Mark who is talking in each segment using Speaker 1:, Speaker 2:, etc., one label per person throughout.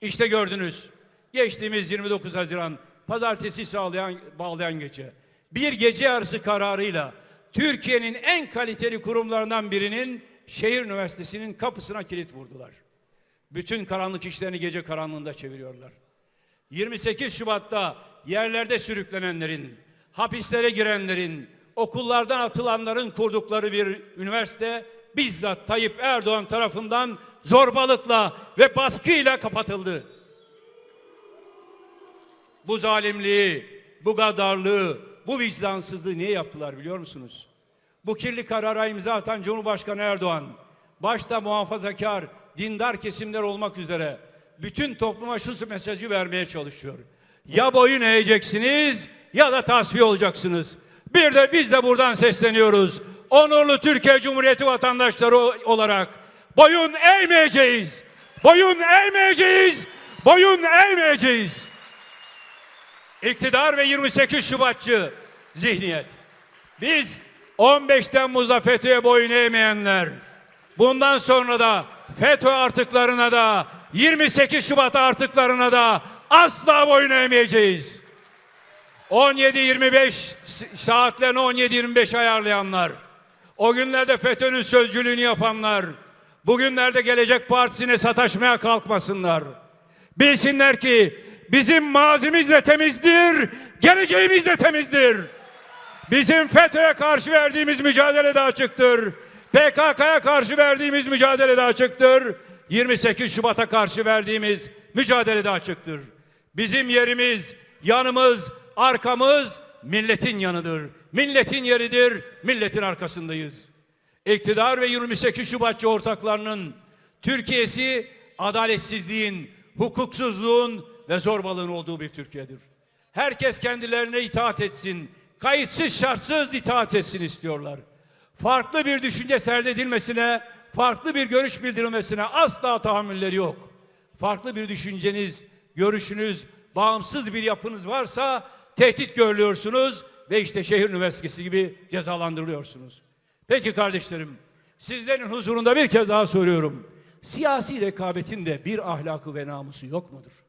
Speaker 1: İşte gördünüz. Geçtiğimiz 29 Haziran pazartesi sağlayan, bağlayan gece. Bir gece yarısı kararıyla Türkiye'nin en kaliteli kurumlarından birinin şehir üniversitesinin kapısına kilit vurdular. Bütün karanlık işlerini gece karanlığında çeviriyorlar. 28 Şubat'ta yerlerde sürüklenenlerin, hapislere girenlerin, okullardan atılanların kurdukları bir üniversite bizzat Tayyip Erdoğan tarafından zorbalıkla ve baskıyla kapatıldı. Bu zalimliği, bu gadarlığı, bu vicdansızlığı niye yaptılar biliyor musunuz? Bu kirli karara imza atan Cumhurbaşkanı Erdoğan, başta muhafazakar, dindar kesimler olmak üzere bütün topluma şu mesajı vermeye çalışıyor. Ya boyun eğeceksiniz ya da tasfiye olacaksınız. Bir de biz de buradan sesleniyoruz. Onurlu Türkiye Cumhuriyeti vatandaşları olarak boyun eğmeyeceğiz. Boyun eğmeyeceğiz. Boyun eğmeyeceğiz. İktidar ve 28 Şubatçı zihniyet. Biz 15 Temmuz'da FETÖ'ye boyun eğmeyenler, bundan sonra da FETÖ artıklarına da 28 Şubat artıklarına da asla boyun eğmeyeceğiz. 17-25 saatlerini 17-25 ayarlayanlar, o günlerde FETÖ'nün sözcülüğünü yapanlar, bugünlerde Gelecek Partisi'ne sataşmaya kalkmasınlar. Bilsinler ki bizim mazimiz de temizdir, geleceğimiz de temizdir. Bizim FETÖ'ye karşı verdiğimiz mücadele de açıktır. PKK'ya karşı verdiğimiz mücadele de açıktır. 28 Şubat'a karşı verdiğimiz mücadele de açıktır. Bizim yerimiz, yanımız, arkamız milletin yanıdır. Milletin yeridir, milletin arkasındayız. İktidar ve 28 Şubatçı ortaklarının Türkiye'si adaletsizliğin, hukuksuzluğun ve zorbalığın olduğu bir Türkiye'dir. Herkes kendilerine itaat etsin, kayıtsız şartsız itaat etsin istiyorlar. Farklı bir düşünce serdedilmesine, farklı bir görüş bildirilmesine asla tahammülleri yok. Farklı bir düşünceniz, görüşünüz, bağımsız bir yapınız varsa tehdit görülüyorsunuz ve işte şehir üniversitesi gibi cezalandırılıyorsunuz. Peki kardeşlerim, sizlerin huzurunda bir kez daha soruyorum. Siyasi rekabetin de bir ahlakı ve namusu yok mudur?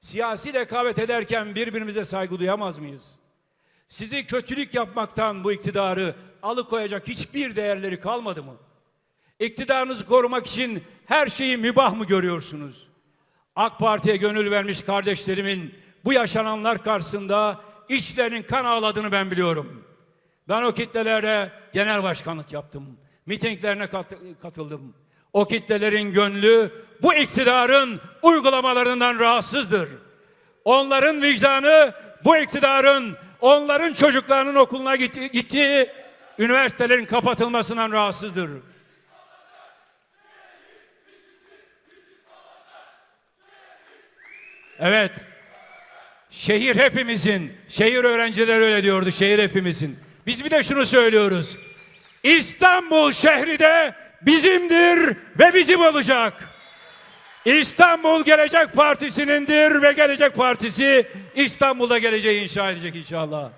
Speaker 1: Siyasi rekabet ederken birbirimize saygı duyamaz mıyız? Sizi kötülük yapmaktan bu iktidarı alıkoyacak hiçbir değerleri kalmadı mı? İktidarınızı korumak için her şeyi mübah mı görüyorsunuz? AK Parti'ye gönül vermiş kardeşlerimin bu yaşananlar karşısında içlerinin kan ağladığını ben biliyorum. Ben o kitlelere genel başkanlık yaptım. Mitinglerine kat- katıldım. O kitlelerin gönlü bu iktidarın uygulamalarından rahatsızdır. Onların vicdanı bu iktidarın onların çocuklarının okuluna gitti- gittiği üniversitelerin kapatılmasından rahatsızdır. Evet. Şehir hepimizin. Şehir öğrencileri öyle diyordu. Şehir hepimizin. Biz bir de şunu söylüyoruz. İstanbul şehri de bizimdir ve bizim olacak. İstanbul Gelecek Partisi'nindir ve Gelecek Partisi İstanbul'da geleceği inşa edecek inşallah.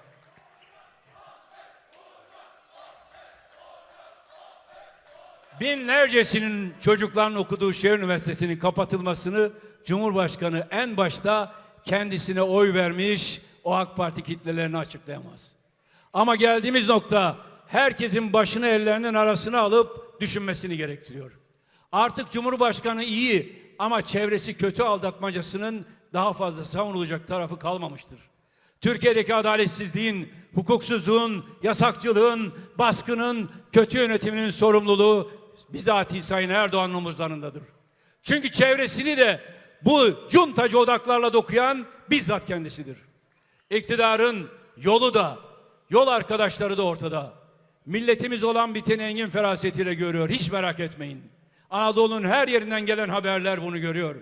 Speaker 1: Binlercesinin çocukların okuduğu şehir üniversitesinin kapatılmasını Cumhurbaşkanı en başta kendisine oy vermiş o AK Parti kitlelerine açıklayamaz. Ama geldiğimiz nokta herkesin başını ellerinin arasına alıp düşünmesini gerektiriyor. Artık Cumhurbaşkanı iyi ama çevresi kötü aldatmacasının daha fazla savunulacak tarafı kalmamıştır. Türkiye'deki adaletsizliğin, hukuksuzluğun, yasakçılığın, baskının, kötü yönetiminin sorumluluğu bizatihi Sayın Erdoğan'ın omuzlarındadır. Çünkü çevresini de bu cuntacı odaklarla dokuyan bizzat kendisidir. İktidarın yolu da, yol arkadaşları da ortada. Milletimiz olan biteni engin ferasetiyle görüyor. Hiç merak etmeyin. Anadolu'nun her yerinden gelen haberler bunu görüyor.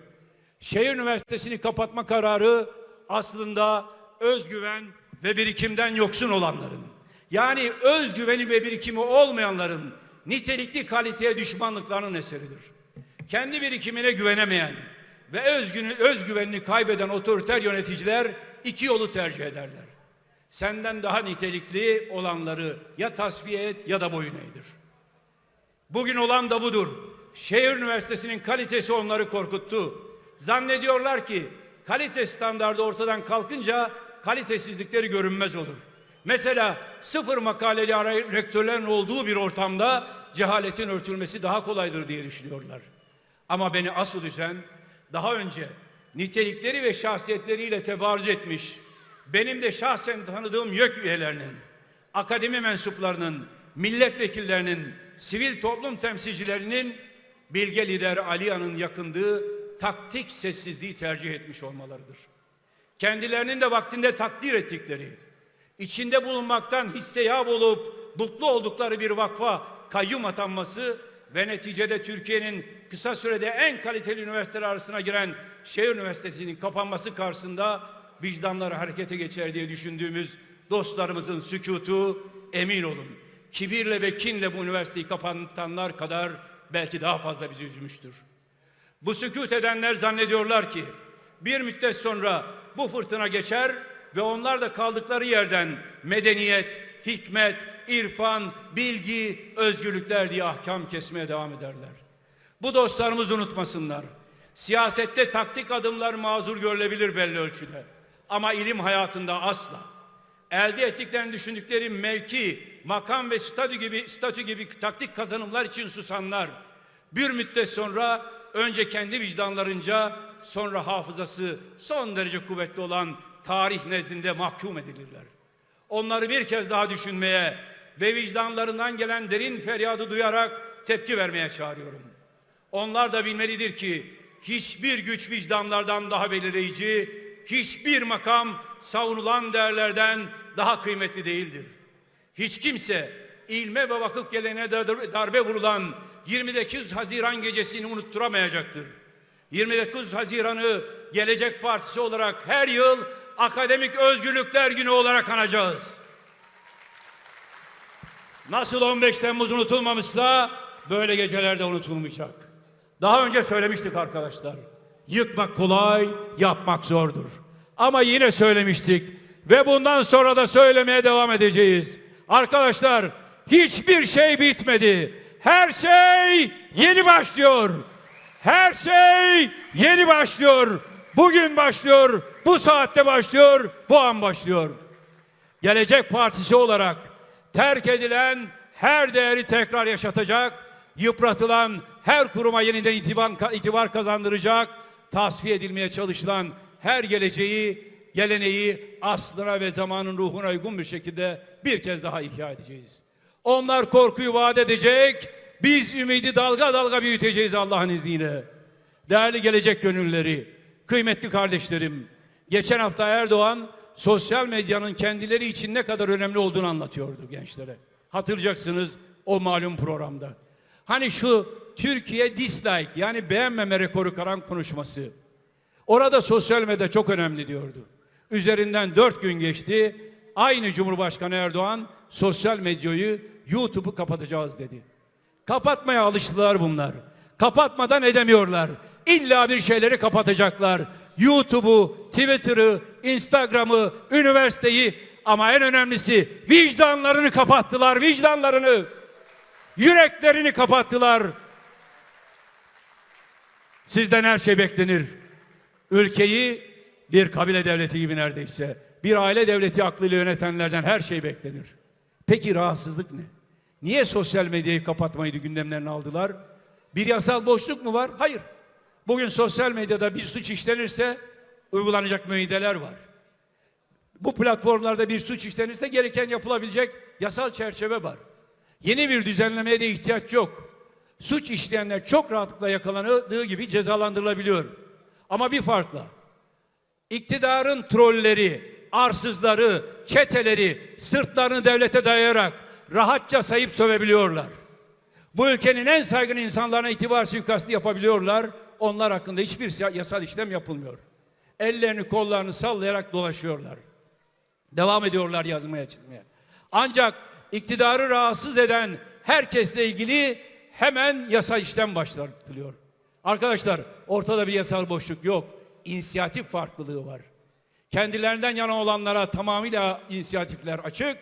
Speaker 1: Şehir Üniversitesi'ni kapatma kararı aslında özgüven ve birikimden yoksun olanların, yani özgüveni ve birikimi olmayanların nitelikli kaliteye düşmanlıklarının eseridir. Kendi birikimine güvenemeyen ve özgünü, özgüvenini kaybeden otoriter yöneticiler iki yolu tercih ederler. Senden daha nitelikli olanları ya tasfiye et ya da boyun eğdir. Bugün olan da budur. Şehir Üniversitesi'nin kalitesi onları korkuttu. Zannediyorlar ki kalite standardı ortadan kalkınca kalitesizlikleri görünmez olur. Mesela sıfır makaleli rektörlerin olduğu bir ortamda cehaletin örtülmesi daha kolaydır diye düşünüyorlar. Ama beni asıl üzen daha önce nitelikleri ve şahsiyetleriyle tebarüz etmiş, benim de şahsen tanıdığım YÖK üyelerinin, akademi mensuplarının, milletvekillerinin, sivil toplum temsilcilerinin bilge lider Aliyan'ın yakındığı taktik sessizliği tercih etmiş olmalarıdır. Kendilerinin de vaktinde takdir ettikleri, içinde bulunmaktan hisseyab olup mutlu oldukları bir vakfa kayyum atanması ve neticede Türkiye'nin kısa sürede en kaliteli üniversiteler arasına giren şehir üniversitesinin kapanması karşısında vicdanları harekete geçer diye düşündüğümüz dostlarımızın sükutu emin olun. Kibirle ve kinle bu üniversiteyi kapatanlar kadar belki daha fazla bizi üzmüştür. Bu sükut edenler zannediyorlar ki bir müddet sonra bu fırtına geçer ve onlar da kaldıkları yerden medeniyet, hikmet, irfan, bilgi, özgürlükler diye ahkam kesmeye devam ederler. Bu dostlarımız unutmasınlar. Siyasette taktik adımlar mazur görülebilir belli ölçüde. Ama ilim hayatında asla. Elde ettiklerini düşündükleri mevki, makam ve statü gibi statü gibi taktik kazanımlar için susanlar bir müddet sonra önce kendi vicdanlarınca sonra hafızası son derece kuvvetli olan tarih nezdinde mahkum edilirler. Onları bir kez daha düşünmeye ve vicdanlarından gelen derin feryadı duyarak tepki vermeye çağırıyorum. Onlar da bilmelidir ki hiçbir güç vicdanlardan daha belirleyici, hiçbir makam savunulan değerlerden daha kıymetli değildir. Hiç kimse ilme ve vakıf geleneğine dar- darbe vurulan 29 Haziran gecesini unutturamayacaktır. 29 Haziran'ı Gelecek Partisi olarak her yıl Akademik Özgürlükler Günü olarak anacağız. Nasıl 15 Temmuz unutulmamışsa böyle gecelerde unutulmayacak. Daha önce söylemiştik arkadaşlar. Yıkmak kolay, yapmak zordur. Ama yine söylemiştik ve bundan sonra da söylemeye devam edeceğiz. Arkadaşlar hiçbir şey bitmedi. Her şey yeni başlıyor. Her şey yeni başlıyor. Bugün başlıyor, bu saatte başlıyor, bu an başlyor. Gelecek Partisi olarak terk edilen her değeri tekrar yaşatacak, yıpratılan her kuruma yeniden itibar, itibar kazandıracak, tasfiye edilmeye çalışılan her geleceği, geleneği aslına ve zamanın ruhuna uygun bir şekilde bir kez daha ihya edeceğiz. Onlar korkuyu vaat edecek, biz ümidi dalga dalga büyüteceğiz Allah'ın izniyle. Değerli gelecek gönülleri, kıymetli kardeşlerim, geçen hafta Erdoğan sosyal medyanın kendileri için ne kadar önemli olduğunu anlatıyordu gençlere. Hatırlayacaksınız o malum programda. Hani şu Türkiye dislike yani beğenmeme rekoru kıran konuşması. Orada sosyal medya çok önemli diyordu. Üzerinden dört gün geçti. Aynı Cumhurbaşkanı Erdoğan sosyal medyayı YouTube'u kapatacağız dedi. Kapatmaya alıştılar bunlar. Kapatmadan edemiyorlar. İlla bir şeyleri kapatacaklar. YouTube'u, Twitter'ı, Instagram'ı, üniversiteyi ama en önemlisi vicdanlarını kapattılar, vicdanlarını. Yüreklerini kapattılar. Sizden her şey beklenir. Ülkeyi bir kabile devleti gibi neredeyse, bir aile devleti aklıyla yönetenlerden her şey beklenir. Peki rahatsızlık ne? Niye sosyal medyayı kapatmayı gündemlerine aldılar? Bir yasal boşluk mu var? Hayır. Bugün sosyal medyada bir suç işlenirse uygulanacak müeyyideler var. Bu platformlarda bir suç işlenirse gereken yapılabilecek yasal çerçeve var. Yeni bir düzenlemeye de ihtiyaç yok. Suç işleyenler çok rahatlıkla yakalandığı gibi cezalandırılabiliyor. Ama bir farkla. İktidarın trolleri, arsızları, çeteleri sırtlarını devlete dayayarak rahatça sayıp sövebiliyorlar. Bu ülkenin en saygın insanlarına itibar suikastı yapabiliyorlar. Onlar hakkında hiçbir yasal işlem yapılmıyor. Ellerini kollarını sallayarak dolaşıyorlar. Devam ediyorlar yazmaya çıkmaya. Ancak iktidarı rahatsız eden herkesle ilgili hemen yasa işlem başlatılıyor. Arkadaşlar ortada bir yasal boşluk yok. İnisiyatif farklılığı var. Kendilerinden yana olanlara tamamıyla inisiyatifler açık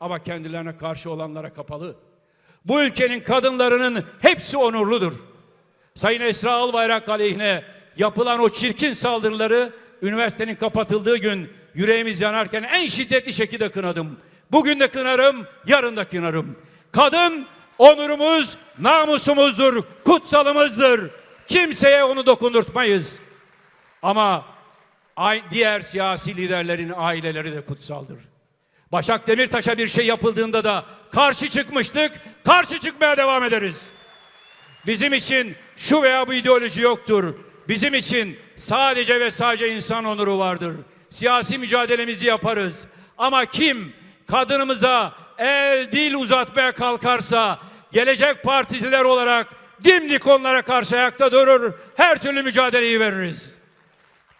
Speaker 1: ama kendilerine karşı olanlara kapalı. Bu ülkenin kadınlarının hepsi onurludur. Sayın Esra Albayrak aleyhine yapılan o çirkin saldırıları üniversitenin kapatıldığı gün yüreğimiz yanarken en şiddetli şekilde kınadım. Bugün de kınarım, yarın da kınarım. Kadın onurumuz, namusumuzdur, kutsalımızdır. Kimseye onu dokundurtmayız. Ama diğer siyasi liderlerin aileleri de kutsaldır. Başak Demirtaş'a bir şey yapıldığında da karşı çıkmıştık, karşı çıkmaya devam ederiz. Bizim için şu veya bu ideoloji yoktur. Bizim için sadece ve sadece insan onuru vardır. Siyasi mücadelemizi yaparız. Ama kim kadınımıza el dil uzatmaya kalkarsa gelecek particiler olarak dimdik onlara karşı ayakta durur. Her türlü mücadeleyi veririz.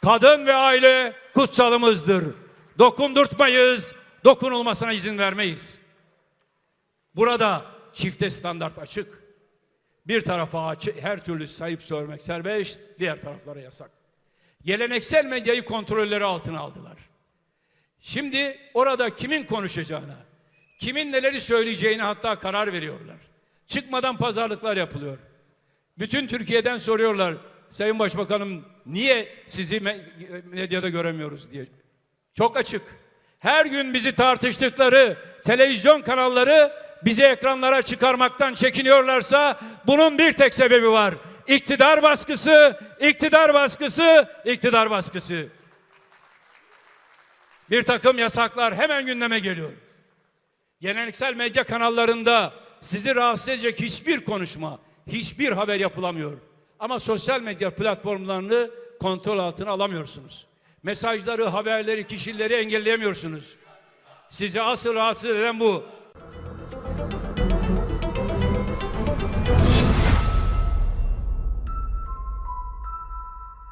Speaker 1: Kadın ve aile kutsalımızdır. Dokundurtmayız, dokunulmasına izin vermeyiz. Burada çifte standart açık. Bir tarafa açı- her türlü sayıp söylemek serbest, diğer taraflara yasak. Geleneksel medyayı kontrolleri altına aldılar. Şimdi orada kimin konuşacağına, kimin neleri söyleyeceğine hatta karar veriyorlar. Çıkmadan pazarlıklar yapılıyor. Bütün Türkiye'den soruyorlar. Sayın Başbakanım niye sizi me- medyada göremiyoruz diye. Çok açık. Her gün bizi tartıştıkları televizyon kanalları bizi ekranlara çıkarmaktan çekiniyorlarsa bunun bir tek sebebi var. İktidar baskısı, iktidar baskısı, iktidar baskısı. Bir takım yasaklar hemen gündeme geliyor. Geleneksel medya kanallarında sizi rahatsız edecek hiçbir konuşma, hiçbir haber yapılamıyor. Ama sosyal medya platformlarını kontrol altına alamıyorsunuz. Mesajları, haberleri, kişileri engelleyemiyorsunuz. Sizi asıl rahatsız eden bu.